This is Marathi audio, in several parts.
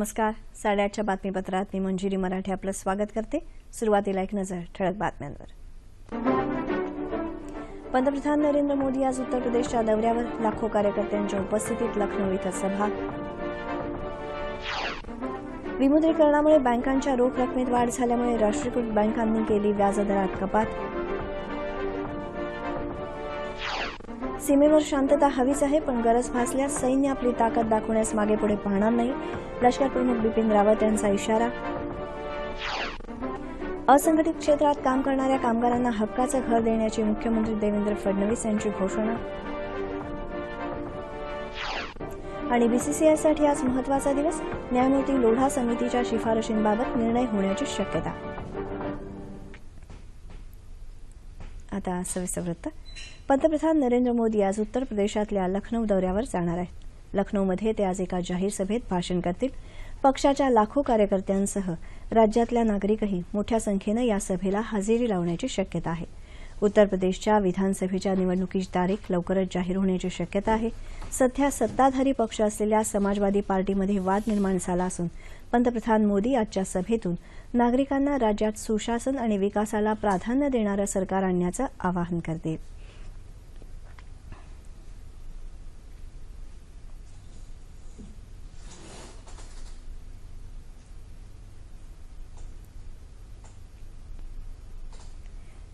नमस्कार. साडेआठच्या बातमीपत्रात मी मंजिरी मराठे आपलं स्वागत करते. सुरुवातीला एक नजर ठळक बातम्यांवर. पंतप्रधान नरेंद्र मोदी आज उत्तर प्रदेशच्या दौऱ्यावर. लाखो कार्यकर्त्यांच्या उपस्थितीत लखनौ इथं सभा. विमुद्रीकरणामुळे बँकांच्या रोख रकमेत वाढ झाल्यामुळे राष्ट्रीयकृत बँकांनी केली व्याजदरात कपात. सीमेवर शांतता हवीच आहे पण गरज भासल्यास सैन्य आपली ताकद दाखवण्यास मागे पुढे पाहणार नाही. लष्कर प्रमुख बिपिन रावत यांचा इशारा. असंघटित क्षेत्रात काम करणाऱ्या कामगारांना हक्काचं घर देण्याची मुख्यमंत्री देवेंद्र फडणवीस यांची घोषणा. आणि बीसीसीआयसाठी आज महत्त्वाचा दिवस. न्यायमूर्ती लोढा समितीच्या शिफारशींबाबत निर्णय होण्याची शक्यता. आता सविस्तर वृत्त. पंतप्रधान नरेंद्र मोदी आज उत्तर प्रदेशातल्या लखनौ दौऱ्यावर जाणार आहेत. लखनौमध्ये ते आज एका जाहीर सभेत भाषण करतील. पक्षाच्या लाखो कार्यकर्त्यांसह राज्यातल्या नागरिकही मोठ्या संख्येनं या सभेला हजेरी लावण्याची शक्यता आहे. उत्तर प्रदेशच्या विधानसभेच्या निवडणुकीची तारीख लवकरच जाहीर होण्याची शक्यता आहे. सध्या सत्ताधारी पक्ष असलेल्या समाजवादी पार्टीमध्ये वाद निर्माण झाला असून पंतप्रधान मोदी आजच्या सभेतून नागरिकांना राज्यात सुशासन आणि विकासाला प्राधान्य देणारं सरकार आणण्याचं आवाहन करतील.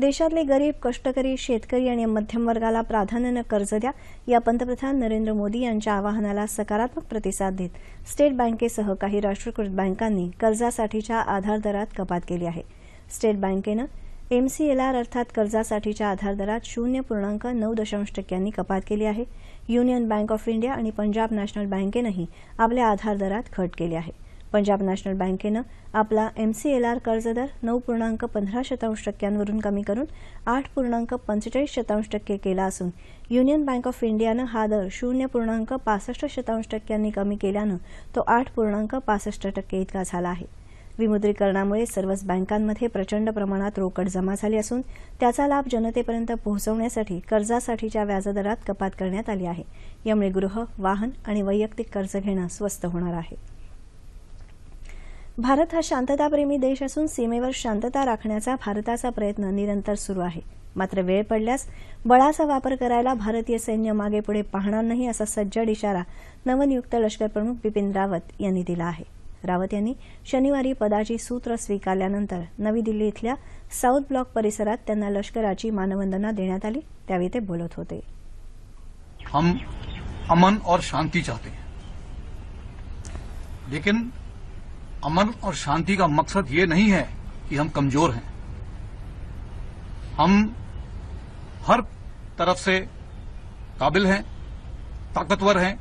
देशातले गरीब कष्टकरी शेतकरी आणि मध्यम वर्गाला प्राधान्यानं कर्ज द्या या पंतप्रधान नरेंद्र मोदी यांच्या आवाहनाला सकारात्मक प्रतिसाद देत स्टेट बँकेसह काही राष्ट्रीयकृत बँकांनी कर्जासाठीच्या आधार दरात कपात केली आहे. स्टेट बँकेनं एमसीएलआर अर्थात कर्जासाठीच्या आधार दरात शून्य पूर्णांक नऊ दशांश टक्क्यांनी कपात केली आहे. युनियन बँक ऑफ इंडिया आणि पंजाब नॅशनल बँकेनंही आपल्या आधार दरात घट केली आहे. पंजाब नॅशनल बँकेनं आपला एमसीएलआर कर्जदर नऊ पूर्णांक पंधरा शतांश टक्क्यांवरून कमी करून आठ पूर्णांक पंचेचाळीस शतांश टक्के केला असून युनियन बँक ऑफ इंडियानं हा दर शून्य पूर्णांक पासष्ट शतांश टक्क्यांनी कमी केल्यानं तो आठ पूर्णांक पासष्ट टक्के इतका झाला आहे. विमुद्रीकरणामुळे सर्वच बँकांमध्ये प्रचंड प्रमाणात रोकड जमा झाली असून त्याचा लाभ जनतेपर्यंत पोहोचवण्यासाठी कर्जासाठीच्या व्याजदरात कपात करण्यात आली आहे. यामुळे गृह वाहन आणि वैयक्तिक कर्ज घेणं स्वस्त होणार आहे. भारत हा शांतताप्रेमी देश असून सीमेवर शांतता राखण्याचा भारताचा प्रयत्न निरंतर सुरू आहे. मात्र वेळ पडल्यास बळाचा वापर करायला भारतीय सैन्य मागे पुढे पाहणार नाही असा सज्जड इशारा नवनियुक्त लष्करप्रमुख बिपिन रावत यांनी दिला आहे. रावत यांनी शनिवारी पदाची सूत्र स्वीकारल्यानंतर नवी दिल्ली इथल्या साऊथ ब्लॉक परिसरात त्यांना लष्कराची मानवंदना देण्यात आली. त्यावेळी ते बोलत होते. हम अमन और शांती चाहते हैं। लेकिन अमन और शांति का मकसद ये नहीं है कि हम कमज़ोर हैं। हम हर तरफ़ से काबिल हैं, ताकतवर हैं,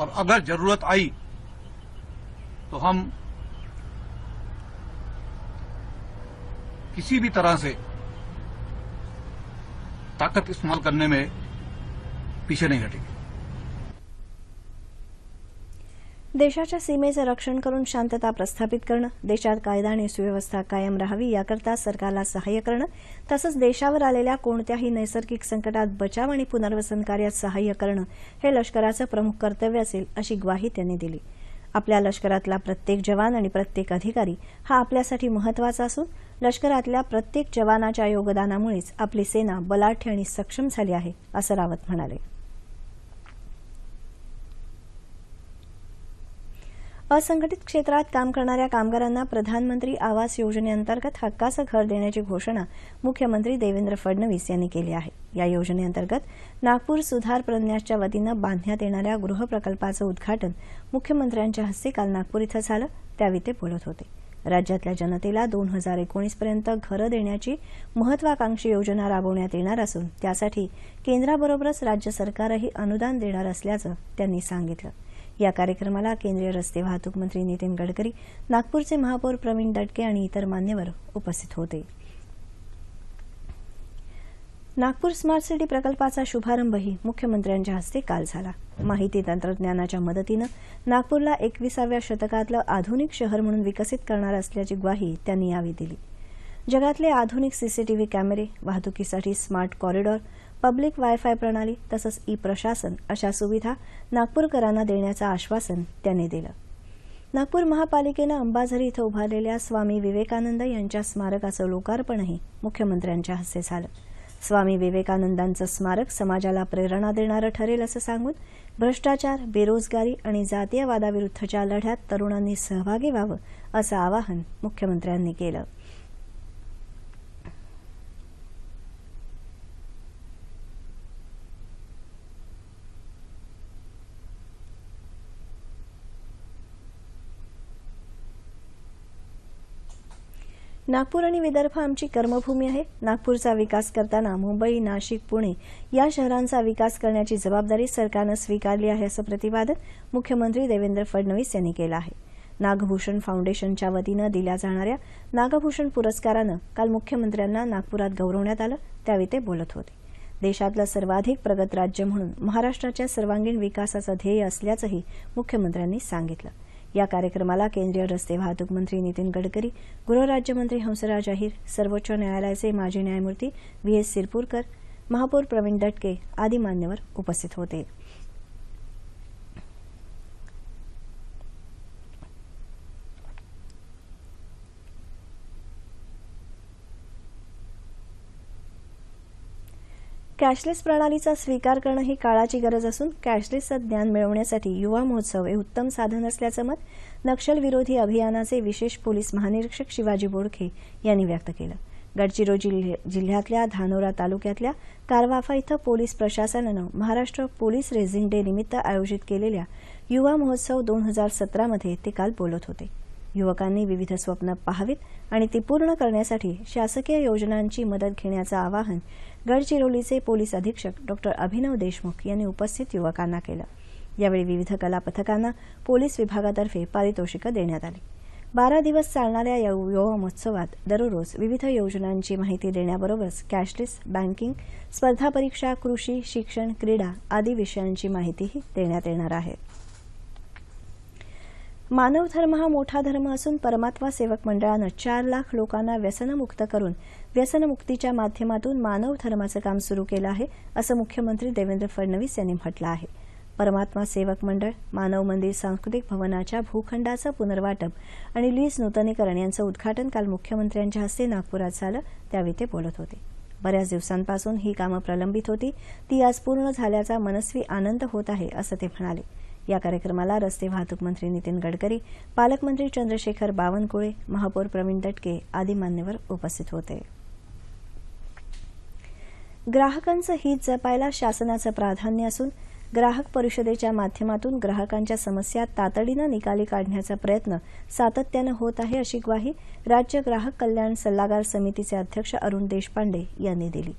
और अगर ज़रूरत आई तो हम किसी भी तरह से ताकत इस्तेमाल करने में पीछे नहीं हटेंगे। देशाच्या सीमेचं रक्षण करून शांतता प्रस्थापित करणं देशात कायदा आणि सुव्यवस्था कायम राहावी याकरता सरकारला सहाय्य करणं तसंच देशावर आलेल्या कोणत्याही नैसर्गिक संकटात बचाव आणि पुनर्वसन कार्यात सहाय्य करणं हे लष्कराचं प्रमुख कर्तव्य असेल अशी ग्वाही त्यांनी दिली. आपल्या लष्करातला प्रत्येक जवान आणि प्रत्येक अधिकारी हा आपल्यासाठी महत्त्वाचा असून लष्करातल्या प्रत्येक जवानाच्या योगदानामुळेच आपली सेना बलाढ्य आणि सक्षम झाली आहे असं रावत म्हणाले. असंघटित क्षेत्रात काम करणाऱ्या कामगारांना प्रधानमंत्री आवास योजनेअंतर्गत हक्काचं घर देण्याची घोषणा मुख्यमंत्री देवेंद्र फडणवीस यांनी केली आहे. या योजनेअंतर्गत नागपूर सुधार प्रन्यासच्या वतीनं बांधण्यात येणाऱ्या गृहप्रकल्पाचं उद्घाटन मुख्यमंत्र्यांच्या हस्ते काल नागपूर इथं झालं. त्यावेळी ते बोलत होते. राज्यातल्या जनतेला दोन हजार एकोणीसपर्यंत घरं देण्याची महत्वाकांक्षी योजना राबवण्यात येणार असून त्यासाठी केंद्राबरोबरच राज्य सरकारही अनुदान देणार असल्याचं त्यांनी सांगितलं. या कार्यक्रमाला केंद्रीय रस्ते वाहतूक मंत्री नितीन गडकरी नागपूरचे महापौर प्रवीण दटके आणि इतर मान्यवर उपस्थित होते. नागपूर स्मार्ट सिटी प्रकल्पाचा शुभारंभही मुख्यमंत्र्यांच्या हस्ते काल झाला. माहिती तंत्रज्ञानाच्या मदतीनं नागपूरला एकविसाव्या शतकातलं आधुनिक शहर म्हणून विकसित करणार असल्याची ग्वाही त्यांनी यावेळी दिली. जगातले आधुनिक सीसीटीव्ही कॅमेरे वाहतुकीसाठी स्मार्ट कॉरिडॉर पब्लिक वायफाय प्रणाली तसंच ई प्रशासन अशा सुविधा नागपूरकरांना देण्याचं आश्वासन त्यांनी दिलं. नागपूर महापालिकेनं अंबाझरी इथं उभारलेल्या स्वामी विवेकानंद यांच्या स्मारकाचं लोकार्पणही मुख्यमंत्र्यांच्या हस्ते झालं. स्वामी विवेकानंदांचं स्मारक समाजाला प्रेरणा देणारं ठरेल असं सांगून भ्रष्टाचार बेरोजगारी आणि जातीयवादाविरुद्धच्या लढ्यात तरुणांनी सहभागी व्हावं असं आवाहन मुख्यमंत्र्यांनी केलं. नागपूर आणि विदर्भ आमची कर्मभूमी आहे. नागपूरचा विकास करताना मुंबई नाशिक पुणे या शहरांचा विकास करण्याची जबाबदारी सरकारनं स्वीकारली आहे असं प्रतिपादन मुख्यमंत्री देवेंद्र फडणवीस यांनी केलं आहे. नागभूषण फाउंडेशनच्या वतीनं दिल्या जाणाऱ्या नागभूषण पुरस्कारानं काल मुख्यमंत्र्यांना नागपुरात गौरवण्यात आलं. त्यावेळी ते बोलत होते. देशातलं सर्वाधिक प्रगत राज्य म्हणून महाराष्ट्राच्या सर्वांगीण विकासाचं ध्येय असल्याचंही मुख्यमंत्र्यांनी सांगितलं. या कार्यक्रमाला केंद्रीय रस्ते वाहतूक मंत्री नितीन गडकरी गृहराज्यमंत्री हंसराज अहिर सर्वोच्च न्यायालयाचे माजी न्यायमूर्ती व्ही एस सिरपूरकर महापौर प्रवीण दटके आदी मान्यवर उपस्थित होते. कॅशलेस प्रणालीचा स्वीकार करणं ही काळाची गरज असून कॅशलेसचं ज्ञान मिळवण्यासाठी युवा महोत्सव हे उत्तम साधन असल्याचं मत नक्षलविरोधी अभियानाचे विशेष पोलीस महानिरीक्षक शिवाजी बोडखे यांनी व्यक्त केलं. गडचिरोली जिल्ह्यातल्या धानोरा तालुक्यातल्या कारवाफा इथं पोलीस प्रशासनानं महाराष्ट्र पोलीस रेझिंग डे निमित्त आयोजित केलेल्या युवा महोत्सव दोन हजार सतरामध्ये ते काल बोलत होते. युवकांनी विविध स्वप्न पाहावीत आणि ती पूर्ण करण्यासाठी शासकीय योजनांची मदत घेण्याचं आवाहन गडचिरोलीचे पोलीस अधीक्षक डॉक्टर अभिनव देशमुख यांनी उपस्थित युवकांना केलं. यावेळी विविध कला पथकांना पोलीस विभागातर्फे पारितोषिकं देण्यात आली. बारा दिवस चालणाऱ्या या युवा महोत्सवात दररोज विविध योजनांची माहिती देण्याबरोबरच कॅशलेस बँकिंग स्पर्धा परीक्षा कृषी शिक्षण क्रीडा आदी विषयांची माहितीही देण्यात येणार आहे. मानव धर्म हा मोठा धर्म असून परमात्मा सेवक मंडळानं चार लाख लोकांना व्यसनमुक्त करून व्यसनमुक्तीच्या माध्यमातून मानव धर्माचं काम सुरू केलं आहे असं मुख्यमंत्री देवेंद्र फडणवीस यांनी म्हटलं आहे. परमात्मा सेवक मंडळ मानव मंदिर सांस्कृतिक भवनाच्या भूखंडाचं पुनर्वाटप आणि लीज नूतनीकरण यांचं उद्घाटन काल मुख्यमंत्र्यांच्या हस्ते नागपुरात झालं त्यावेळी ते बोलत होते. बऱ्याच दिवसांपासून ही कामं प्रलंबित होती ती आज पूर्ण झाल्याचा मनस्वी आनंद होत आहे असं ते म्हणाले. या कार्यक्रमाला रस्ते वाहतूक मंत्री नितीन गडकरी पालकमंत्री चंद्रशेखर बावनकुळे महापौर प्रवीण दटके आदी मान्यवर उपस्थित होते. ग्राहकांचं हित जपायला शासनाचं प्राधान्य असून ग्राहक परिषदेच्या माध्यमातून ग्राहकांच्या समस्या तातडीनं निकाली काढण्याचा प्रयत्न सातत्यानं होत आहे अशी ग्वाही राज्य ग्राहक कल्याण सल्लागार समितीचे अध्यक्ष अरुण देशपांडे यांनी दिली.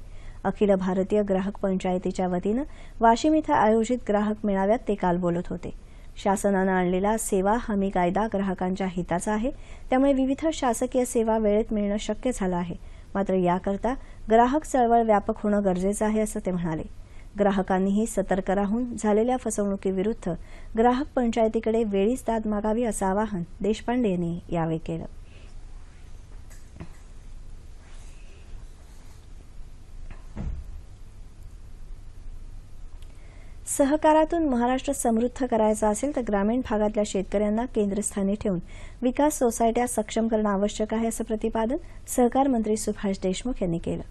अखिल भारतीय ग्राहक पंचायतीच्या वतीनं वाशिम इथं आयोजित ग्राहक मेळाव्यात ते काल बोलत होते. शासनानं आणलेला सेवा हमी कायदा ग्राहकांच्या हिताचा आहे. त्यामुळे विविध शासकीय सेवा वेळेत मिळणं शक्य झालं आहे. मात्र याकरता ग्राहक चळवळ व्यापक होणं गरजेचं आहे असं ते म्हणाले. ग्राहकांनीही सतर्क राहून झालेल्या फसवणुकीविरुद्ध ग्राहक पंचायतीकडे वेळीच दाद मागावी असं आवाहन देशपांडे यांनी यावेळी केलं. सहकारातून महाराष्ट्र समृद्ध करायचा असेल तर ग्रामीण भागातल्या शेतकऱ्यांना केंद्रस्थानी ठेवून विकास सोसायट्या सक्षम करणं आवश्यक आहे असं प्रतिपादन सहकार मंत्री सुभाष देशमुख यांनी केलं.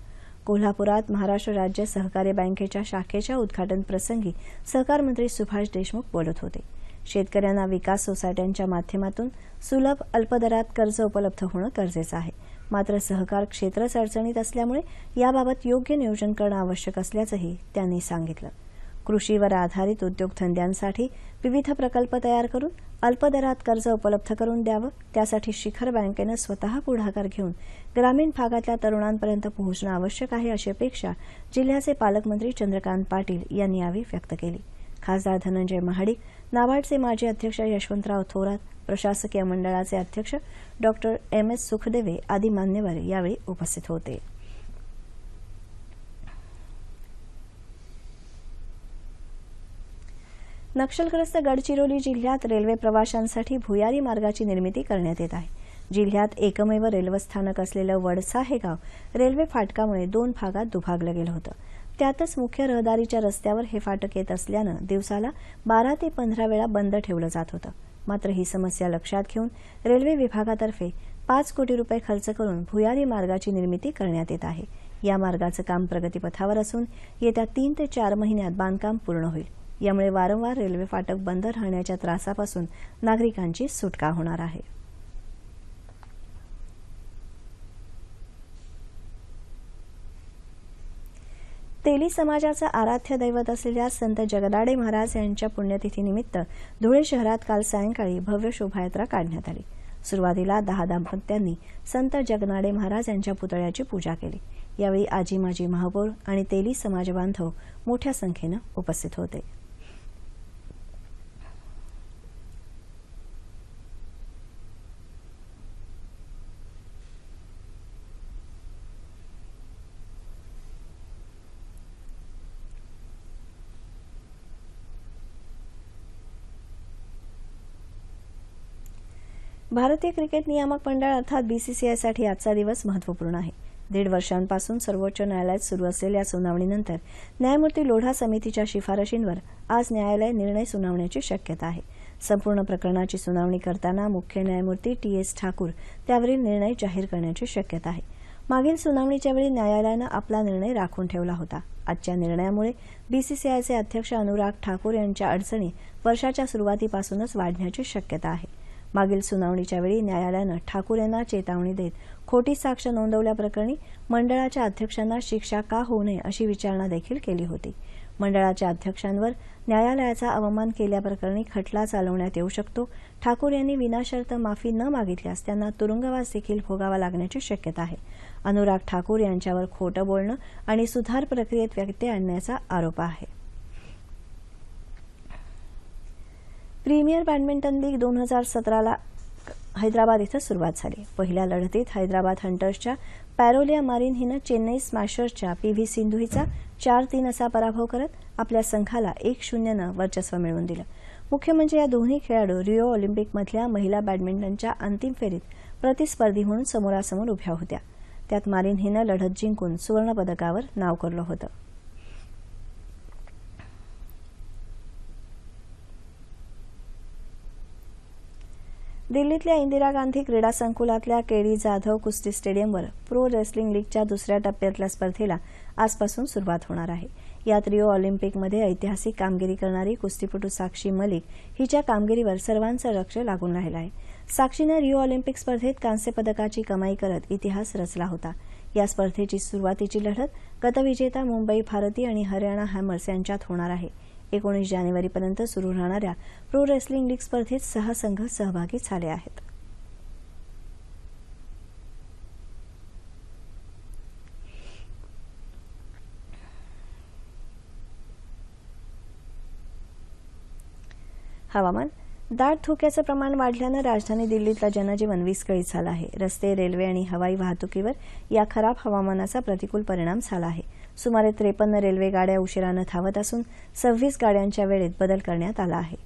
कोल्हापुरात महाराष्ट्र राज्य सहकारी बँकेच्या शाखेच्या उद्घाटन प्रसंगी सहकार मंत्री सुभाष देशमुख बोलत होते. शेतकऱ्यांना विकास सोसायट्यांच्या माध्यमातून सुलभ अल्पदरात कर्ज उपलब्ध होणं गरजेचं आहे. मात्र सहकार क्षेत्रच अडचणीत असल्यामुळे याबाबत योग्य नियोजन करणं आवश्यक असल्याचंही त्यांनी सांगितलं. कृषीवर आधारित उद्योगधंद्यांसाठी विविध प्रकल्प तयार करून अल्पदरात कर्ज उपलब्ध करून द्यावं. त्यासाठी शिखर बँकेनं स्वतः पुढाकार घेऊन ग्रामीण भागातल्या तरुणांपर्यंत पोहोचणं आवश्यक आहे अशी अपेक्षा जिल्ह्याचे पालकमंत्री चंद्रकांत पाटील यांनी यावेळी व्यक्त केली. खासदार धनंजय महाडिक नाबार्डचे माजी अध्यक्ष यशवंतराव थोरात प्रशासकीय मंडळाचे अध्यक्ष डॉक्टर एम एस सुखदेवे आदी मान्यवर यावेळी उपस्थित होते. नक्षलग्रस्त गडचिरोली जिल्ह्यात रेल्वे प्रवाशांसाठी भुयारी मार्गाची निर्मिती करण्यात येत आहे. जिल्ह्यात एकमेव रेल्वे स्थानक असलेलं वडसा हे गाव रेल्वे फाटकामुळे दोन भागात दुभागलं गेलं होतं. त्यातच मुख्य रहदारीच्या रस्त्यावर हे फाटक येत असल्यानं दिवसाला बारा ते पंधरा वेळा बंद ठेवलं जात होतं. मात्र ही समस्या लक्षात घेऊन रेल्वे विभागातर्फे पाच कोटी रुपये खर्च करून भुयारी मार्गाची निर्मिती करण्यात येत आहे. या मार्गाचं काम प्रगतीपथावर असून येत्या तीन ते चार महिन्यात बांधकाम पूर्ण होईल. यामुळे वारंवार रेल्वे फाटक बंद राहण्याच्या त्रासापासून नागरिकांची सुटका होणार आहे. तेली समाजाचं आराध्य दैवत असलेल्या संत जगदाडे महाराज यांच्या पुण्यतिथीनिमित्त धुळे शहरात काल सायंकाळी भव्य शोभायात्रा काढण्यात आली. सुरुवातीला दहा दाम्पत्यांनी संत जगनाडे महाराज यांच्या पुतळ्याची पूजा केली. यावेळी आजी माजी महापौर आणि तेली समाज बांधव मोठ्या संख्येनं उपस्थित होते. भारतीय क्रिकेट नियामक मंडळ अर्थात बीसीसीआयसाठी आजचा दिवस महत्त्वपूर्ण आहे. दीड वर्षांपासून सर्वोच्च न्यायालयात सुरू असलेल्या सुनावणीनंतर न्यायमूर्ती लोढा समितीच्या शिफारशींवर आज न्यायालय निर्णय सुनावण्याची शक्यता आहे. संपूर्ण प्रकरणाची सुनावणी करताना मुख्य न्यायमूर्ती टी एस ठाकूर त्यावरील निर्णय जाहीर करण्याची शक्यता आहे. मागील सुनावणीच्या वेळी न्यायालयानं आपला निर्णय राखून ठेवला होता. आजच्या निर्णयामुळे बीसीसीआयचे अध्यक्ष अनुराग ठाकूर यांच्या अडचणी वर्षाच्या सुरुवातीपासूनच वाढण्याची शक्यता आहे. मागील सुनावणीच्या वेळी न्यायालयानं ठाकूर यांना चेतावणी देत खोटी साक्ष नोंदवल्याप्रकरणी मंडळाच्या अध्यक्षांना शिक्षा का होऊ नये अशी विचारणा देखील केली होती. मंडळाच्या अध्यक्षांवर न्यायालयाचा अवमान केल्याप्रकरणी खटला चालवण्यात येऊ शकतो. ठाकूर यांनी विनाशर्त माफी न मागितल्यास त्यांना तुरुंगवास देखील भोगावा लागण्याची शक्यता आहे. अनुराग ठाकूर यांच्यावर खोटं बोलणं आणि सुधार प्रक्रियेत व्यत्यय आणण्याचा आरोप आहे. प्रीमियर बॅडमिंटन लीग दोन हजार सतराला हैदराबाद इथं सुरुवात झाली. पहिल्या लढतीत हैदराबाद हंटर्सच्या पॅरोलिया मारिन हिनं चेन्नई स्मॅशर्सच्या पी व्ही सिंधू हिचा चार तीन असा पराभव करत आपल्या संघाला एक शून्यनं वर्चस्व मिळवून दिलं. मुख्य म्हणजे या दोन्ही खेळाडू रिओ ऑलिम्पिकमधल्या महिला बॅडमिंटनच्या अंतिम फेरीत प्रतिस्पर्धी म्हणून समोरासमोर उभ्या होत्या. त्यात मारिन हिनं लढत जिंकून सुवर्णपदकावर नाव कोरलं होतं. दिल्लीतल्या इंदिरा गांधी क्रीडा संकुलातल्या केडी जाधव कुस्ती स्टेडियमवर प्रो रेसलिंग लीगच्या दुसऱ्या टप्प्यातल्या स्पर्धेला आजपासून सुरुवात होणार आहे. यात रिओ ऑलिम्पिकमध्ये ऐतिहासिक कामगिरी करणारी कुस्तीपटू साक्षी मलिक हिच्या कामगिरीवर सर्वांचं लक्ष लागून राहिलं आहे. साक्षीनं रिओ ऑलिम्पिक स्पर्धेत कांस्य पदकाची कमाई करत इतिहास रचला होता. या स्पर्धेची सुरुवातीची लढत गतविजेता मुंबई भारती आणि हरियाणा हॅमर्स यांच्यात होणार आहे. एकोणीस जानेवारीपर्यंत सुरू राहणाऱ्या प्रो रेसलिंग लीग स्पर्धेत सहा संघ सहभागी झाले आहेत. हवामान दाट धोक्याचं प्रमाण वाढल्यानं राजधानी दिल्लीतला जनजीवन विस्कळीत झालं आहे. रस्ते रेल्वे आणि हवाई वाहतुकीवर या खराब हवामानाचा प्रतिकूल परिणाम झाला आहे. सुमारे त्रेपन्न रेल्वे गाड्या उशिरानं धावत असून सव्वीस गाड्यांच्या वेळेत बदल करण्यात आला आहे.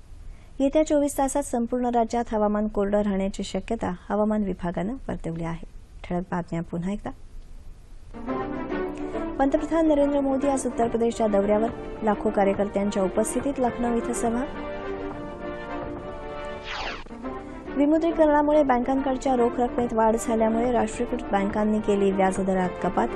येत्या चोवीस तासात संपूर्ण राज्यात हवामान कोरडं राहण्याची शक्यता हवामान विभागानं वर्तवली आहे. ठळक बातम्या पुन्हा एकदा. पंतप्रधान नरेंद्र मोदी आज उत्तर प्रदेशच्या दौऱ्यावर. लाखो कार्यकर्त्यांच्या उपस्थितीत लखनौ इथं सभा. विमुद्रीकरणामुळे बँकांकडच्या रोख रकमेत वाढ झाल्यामुळे राष्ट्रीयकृत बँकांनी केली व्याजदरात कपात.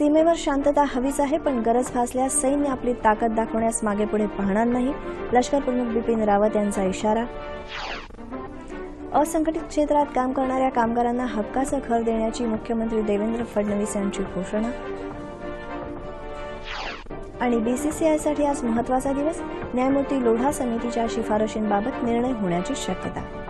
सीमेवर शांतता हवीच आहे पण गरज भासल्यास सैन्य आपली ताकद दाखवण्यास मागे पुढे पाहणार नाही. लष्कर प्रमुख बिपिन रावत यांचा इशारा. असंघटित क्षेत्रात काम करणाऱ्या कामगारांना हक्काचं घर देण्याची मुख्यमंत्री देवेंद्र फडणवीस यांची घोषणा. आणि बीसीसीआयसाठी आज महत्त्वाचा दिवस. न्यायमूर्ती लोढा समितीच्या शिफारशींबाबत निर्णय होण्याची शक्यता.